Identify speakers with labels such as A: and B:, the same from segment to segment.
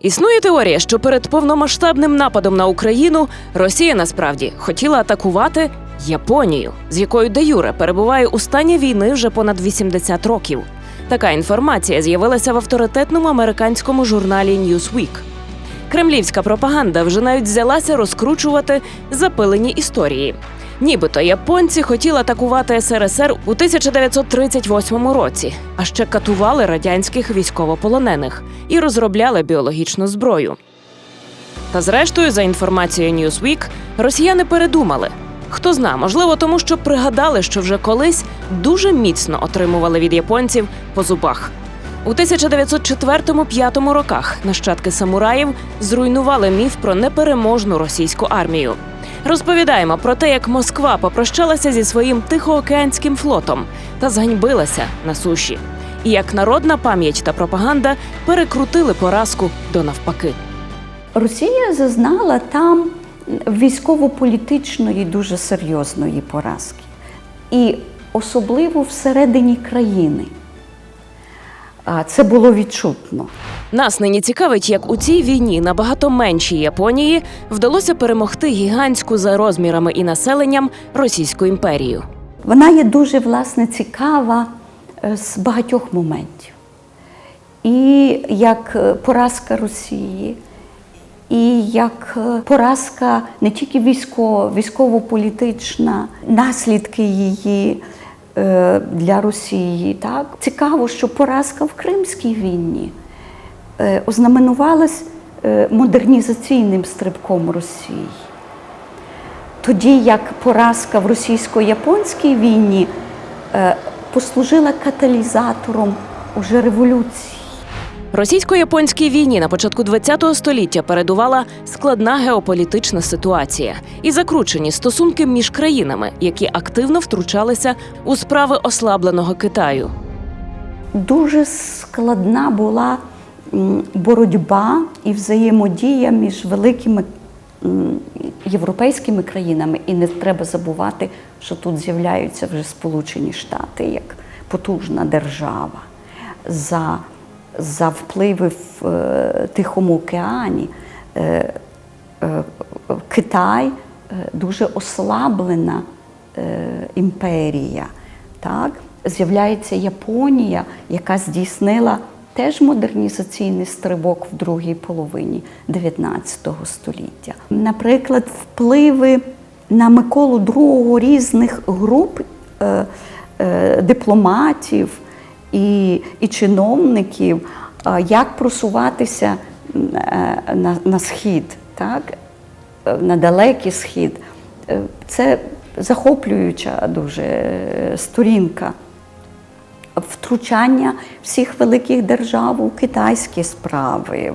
A: Існує теорія, що перед повномасштабним нападом на Україну Росія насправді хотіла атакувати Японію, з якою де Юре перебуває у стані війни вже понад 80 років. Така інформація з'явилася в авторитетному американському журналі Newsweek. Кремлівська пропаганда вже навіть взялася розкручувати запилені історії. Нібито японці хотіли атакувати СРСР у 1938 році, а ще катували радянських військовополонених і розробляли біологічну зброю. Та зрештою, за інформацією Newsweek, росіяни передумали. Хто зна, можливо, тому що пригадали, що вже колись дуже міцно отримували від японців по зубах. У 1904-5 роках нащадки самураїв зруйнували міф про непереможну російську армію. Розповідаємо про те, як Москва попрощалася зі своїм тихоокеанським флотом та зганьбилася на суші, і як народна пам'ять та пропаганда перекрутили поразку до навпаки.
B: Росія зазнала там військово-політичної дуже серйозної поразки. І особливо всередині країни. А, Це було відчутно.
A: Нас нині цікавить, як у цій війні набагато меншій Японії вдалося перемогти гігантську за розмірами і населенням Російську імперію.
B: Вона є дуже власне цікава е, з багатьох моментів. І як е, поразка Росії, і як е, поразка не тільки військова, військово-політична, наслідки її для Росії. Так? Цікаво, що поразка в Кримській війні ознаменувалась е, модернізаційним стрибком Росії. Тоді як поразка в російсько-японській війні е, послужила каталізатором уже революції.
A: Російсько-японській війні на початку ХХ століття передувала складна геополітична ситуація і закручені стосунки між країнами, які активно втручалися у справи ослабленого Китаю.
B: Дуже складна була боротьба і взаємодія між великими європейськими країнами. І не треба забувати, що тут з'являються вже Сполучені Штати як потужна держава. За, за впливи в е, Тихому океані е, е, Китай е, дуже ослаблена е, імперія. Так? З'являється Японія, яка здійснила теж модернізаційний стрибок в другій половині 19 століття. Наприклад, впливи на Миколу II різних груп е, е, дипломатів і, і чиновників, е, як просуватися м, е, на, на схід, так? е, на далекий схід. Е, Це захоплююча дуже сторінка втручання всіх великих держав у китайські справи.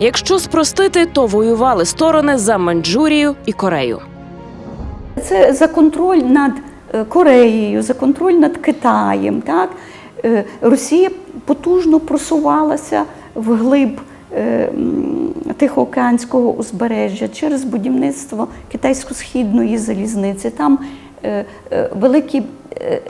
A: Якщо спростити, то воювали сторони за Маньчжурію і Корею.
B: Це за контроль над е, Кореєю, за контроль над Китаєм. Так? Е, Росія потужно просувалася вглиб е, Тихоокеанського узбережжя через будівництво китайсько-східної залізниці. Там великі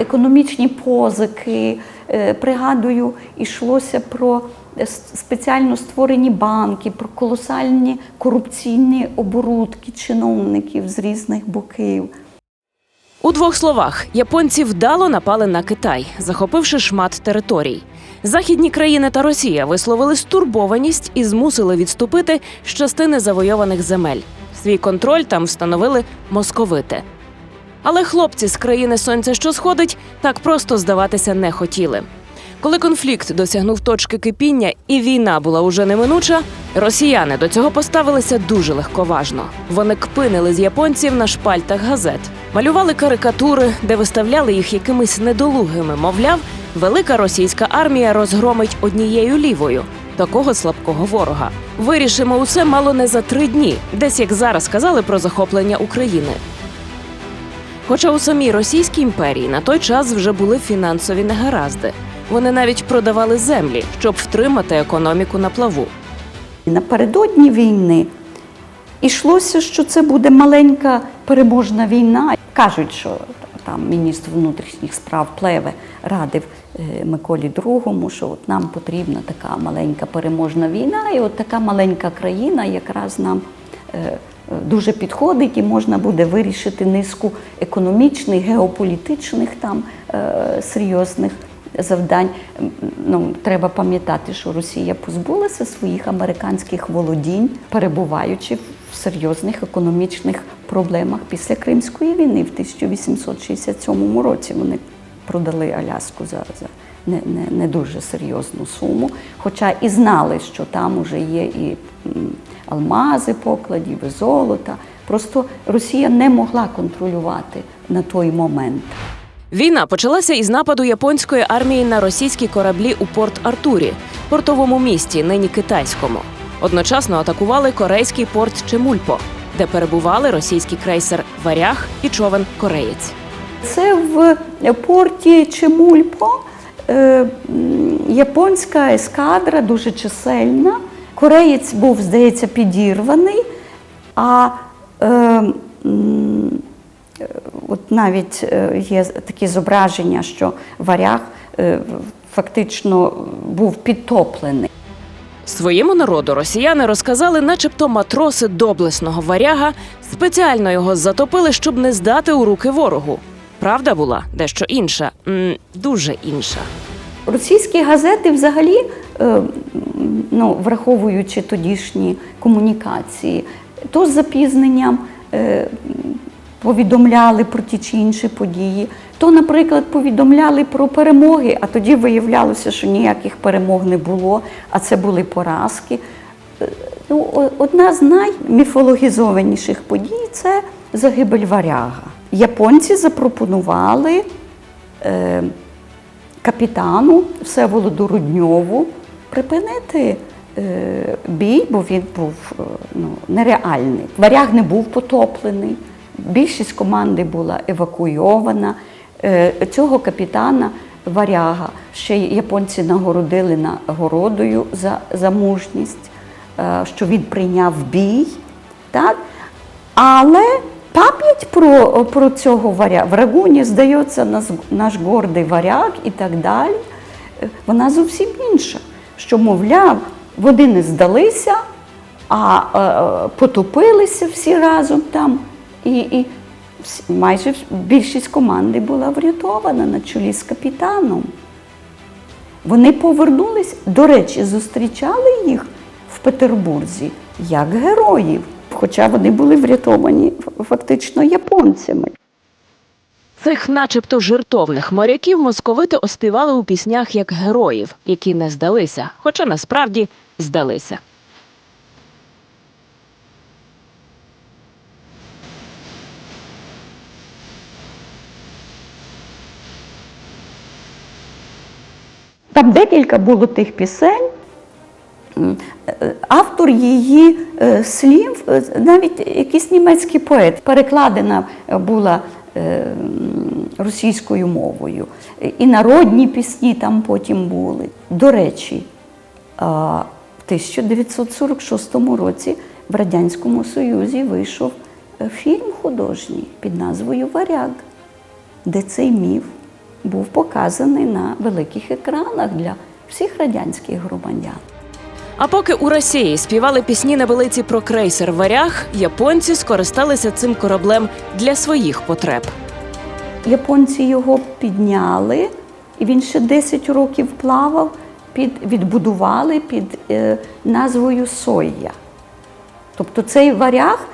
B: економічні позики. Е, Пригадую, йшлося про е, спеціально створені банки, про колосальні корупційні оборудки чиновників з різних боків.
A: У двох словах, японці вдало напали на Китай, захопивши шмат територій. Західні країни та Росія висловили стурбованість і змусили відступити з частини завойованих земель. Свій контроль там встановили московити. Але хлопці з країни сонця, що сходить, так просто здаватися не хотіли. Коли конфлікт досягнув точки кипіння і війна була уже неминуча, росіяни до цього поставилися дуже легковажно. Вони кпинили з японців на шпальтах газет, малювали карикатури, де виставляли їх якимись недолугими. Мовляв, велика російська армія розгромить однією лівою. Такого слабкого ворога вирішимо усе мало не за три дні, десь як зараз казали про захоплення України. Хоча у самій Російській імперії на той час вже були фінансові негаразди. Вони навіть продавали землі, щоб втримати економіку на плаву.
B: Напередодні війни йшлося, що це буде маленька переможна війна. Кажуть, що там міністр внутрішніх справ Плеве радив е, Миколі II, що от нам потрібна така маленька переможна війна, і от така маленька країна якраз нам е, дуже підходить, і можна буде вирішити низку економічних, геополітичних там е, серйозних завдань. Ну, треба пам'ятати, що Росія позбулася своїх американських володінь, перебуваючи в серйозних економічних проблемах після Кримської війни в 1867 році. Вони продали Аляску за, за не, не, не дуже серйозну суму, хоча і знали, що там уже є і алмази покладів, і золота. Просто Росія не могла контролювати на той момент.
A: Війна почалася із нападу японської армії на російські кораблі у порт Артурі, портовому місті, нині китайському. Одночасно атакували корейський порт Чемульпо, де перебували російський крейсер Варяг і човен Кореєць.
B: Це в порті Чемульпо японська ескадра дуже чисельна. Кореєць був, здається, підірваний, а е, е, от навіть е, є такі зображення, що варяг е, фактично був підтоплений.
A: Своєму народу росіяни розказали, начебто матроси доблесного варяга спеціально його затопили, щоб не здати у руки ворогу. Правда була дещо інша, дуже інша.
B: Російські газети взагалі, е, ну, враховуючи тодішні комунікації, то з запізненням е, повідомляли про ті чи інші події, то, наприклад, повідомляли про перемоги, а тоді виявлялося, що ніяких перемог не було, а це були поразки. Е, Ну, одна з найміфологізованіших подій це загибель варяга. Японці запропонували е, капітану Всеволоду Рудньову припинити е, бій, бо він був е, ну, нереальний. Варяг не був потоплений, більшість команди була евакуйована. Е, цього капітана варяга ще японці нагородили нагородою за, за мужність, е, що він прийняв бій. Так? Але пам'ять про, про цього варяга, в Рагуні, здається, наш, наш гордий варяг і так далі, е, вона зовсім інша. Що, мовляв, вони не здалися, а е, потопилися всі разом там. І, і майже більшість команди була врятована на чолі з капітаном. Вони повернулись, до речі, зустрічали їх в Петербурзі як героїв, хоча вони були врятовані фактично японцями.
A: Цих, начебто, жертовних моряків московити оспівали у піснях як героїв, які не здалися, хоча насправді здалися.
B: Там декілька було тих пісень. Автор її е, слів, е, навіть якийсь німецький поет, перекладена була е, російською мовою. І народні пісні там потім були. До речі, в 1946 році в Радянському Союзі вийшов фільм художній під назвою Варяг, де цей міф був показаний на великих екранах для всіх радянських громадян.
A: А поки у Росії співали пісні на велиці про крейсер Варяг, японці скористалися цим кораблем для своїх потреб.
B: Японці його підняли, і він ще 10 років плавав, під, відбудували під е, назвою Сойя. Тобто цей варяг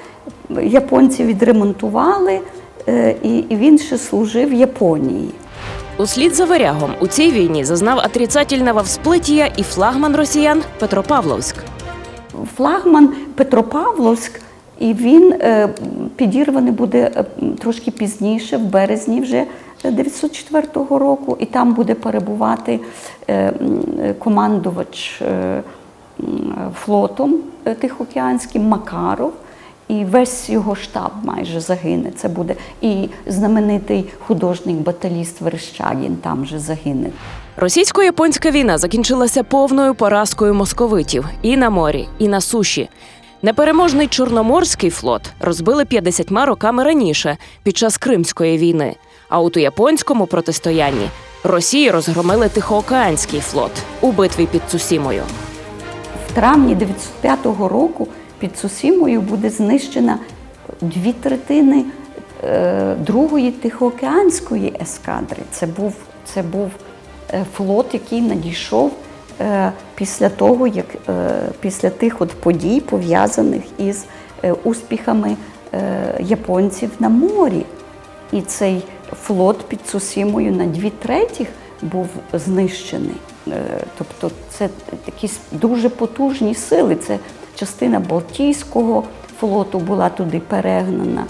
B: японці відремонтували, е, і він ще служив Японії.
A: Услід за варягом у цій війні зазнав отрицательного всплиття і флагман росіян Петропавловськ.
B: Флагман Петропавловськ, і він е, підірваний буде е, трошки пізніше, в березні вже 904 року, і там буде перебувати е, командувач флотом Тихоокеанським Макаров. І весь його штаб майже загине. Це буде і знаменитий художник-баталіст Верещагін там же загине.
A: Російсько-японська війна закінчилася повною поразкою московитів і на морі, і на суші. Непереможний Чорноморський флот розбили 50 роками раніше під час Кримської війни. А от у японському протистоянні Росії розгромили Тихоокеанський флот у битві під Цусімою.
B: В травні 905 року під Цусімою буде знищена дві третини е, другої Тихоокеанської ескадри. Це був, це був е, флот, який надійшов е, після того, як після тих от подій, пов'язаних із успіхами японців на морі. І цей флот під Цусімою на дві третіх був знищений. Тобто це якісь дуже потужні сили. Це частина Балтійського флоту була туди перегнана.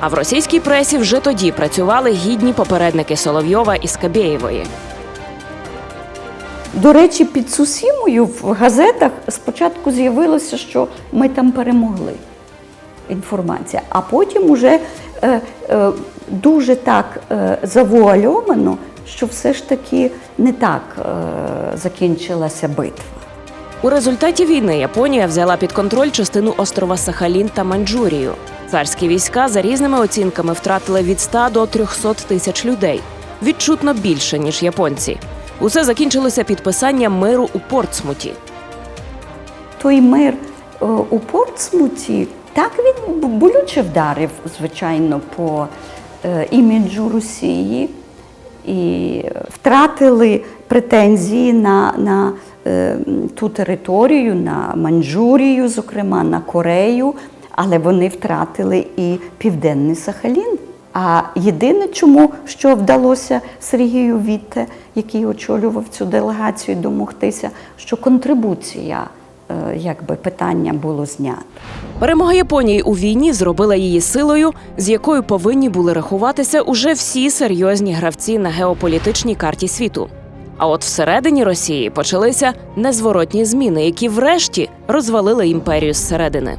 A: А в російській пресі вже тоді працювали гідні попередники Соловйова і Скабєєвої.
B: До речі, під Цусімою в газетах спочатку з'явилося, що ми там перемогли. Інформація, а потім уже е, е, дуже так е, завуальовано, що все ж таки не так е, закінчилася битва.
A: У результаті війни Японія взяла під контроль частину острова Сахалін та Маньчжурію. Царські війська за різними оцінками втратили від 100 до 300 тисяч людей. Відчутно більше ніж японці. Усе закінчилося підписанням миру у Портсмуті.
B: той мир е, у Портсмуті так він болюче вдарив, звичайно, по е, іміджу Росії і втратили претензії на, на е, ту територію, на Маньчжурію, зокрема на Корею, але вони втратили і Південний Сахалін. А єдине, чому що вдалося Сергію Вітте, який очолював цю делегацію, домогтися, що контрибуція, якби питання було знято.
A: Перемога Японії у війні зробила її силою, з якою повинні були рахуватися уже всі серйозні гравці на геополітичній карті світу. А от всередині Росії почалися незворотні зміни, які врешті розвалили імперію зсередини.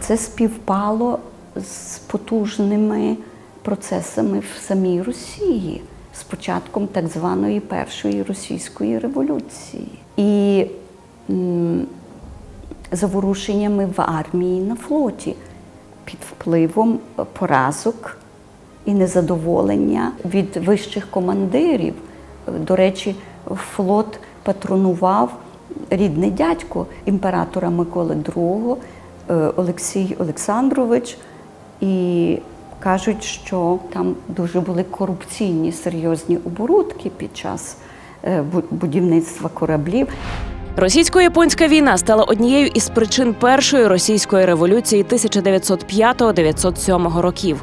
B: Це співпало з потужними процесами в самій Росії з початком так званої першої російської революції і заворушеннями в армії на флоті під впливом поразок і незадоволення від вищих командирів. До речі, флот патронував рідний дядько імператора Миколи II е, Олексій Олександрович. І кажуть, що там дуже були корупційні серйозні оборудки під час е, будівництва кораблів.
A: Російсько-японська війна стала однією із причин першої російської революції 1905-907 років.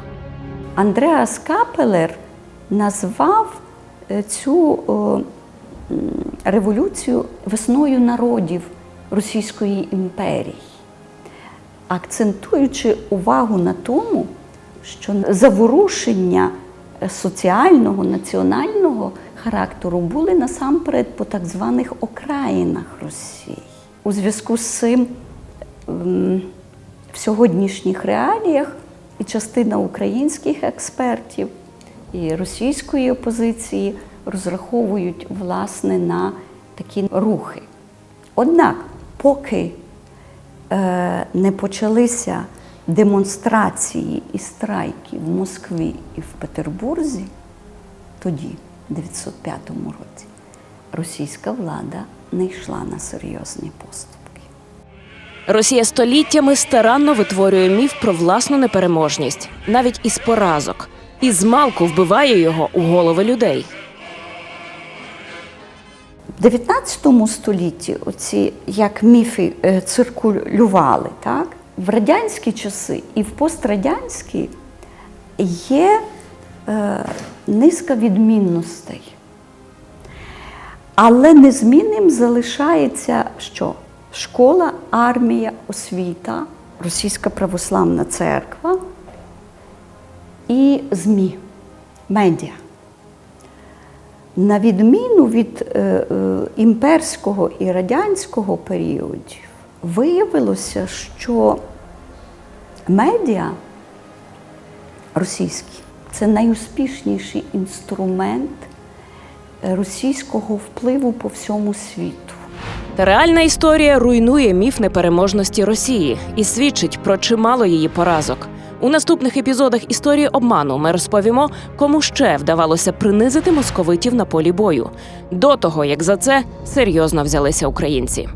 B: Андреас Капелер назвав е, цю революцію весною народів Російської імперії, акцентуючи увагу на тому, що заворушення е, соціального, національного характеру були насамперед по так званих окраїнах Росії. У зв'язку з цим в сьогоднішніх реаліях і частина українських експертів, і російської опозиції розраховують власне на такі рухи. Однак, поки е, не почалися демонстрації і страйки в Москві і в Петербурзі, тоді, в 905 році, російська влада не йшла на серйозні поступки.
A: Росія століттями старанно витворює міф про власну непереможність, навіть із поразок, і змалку вбиває його у голови людей.
B: В 19 столітті оці як міфи е, циркулювали, так? в радянські часи і в пострадянські є низка відмінностей. Але незмінним залишається що? Школа, армія, освіта, Російська православна церква і ЗМІ, медіа. На відміну від е, е, імперського і радянського періодів, виявилося, що медіа російські це найуспішніший інструмент російського впливу по всьому світу.
A: Реальна історія руйнує міф непереможності Росії і свідчить про чимало її поразок. У наступних епізодах історії обману ми розповімо, кому ще вдавалося принизити московитів на полі бою до того, як за це серйозно взялися українці.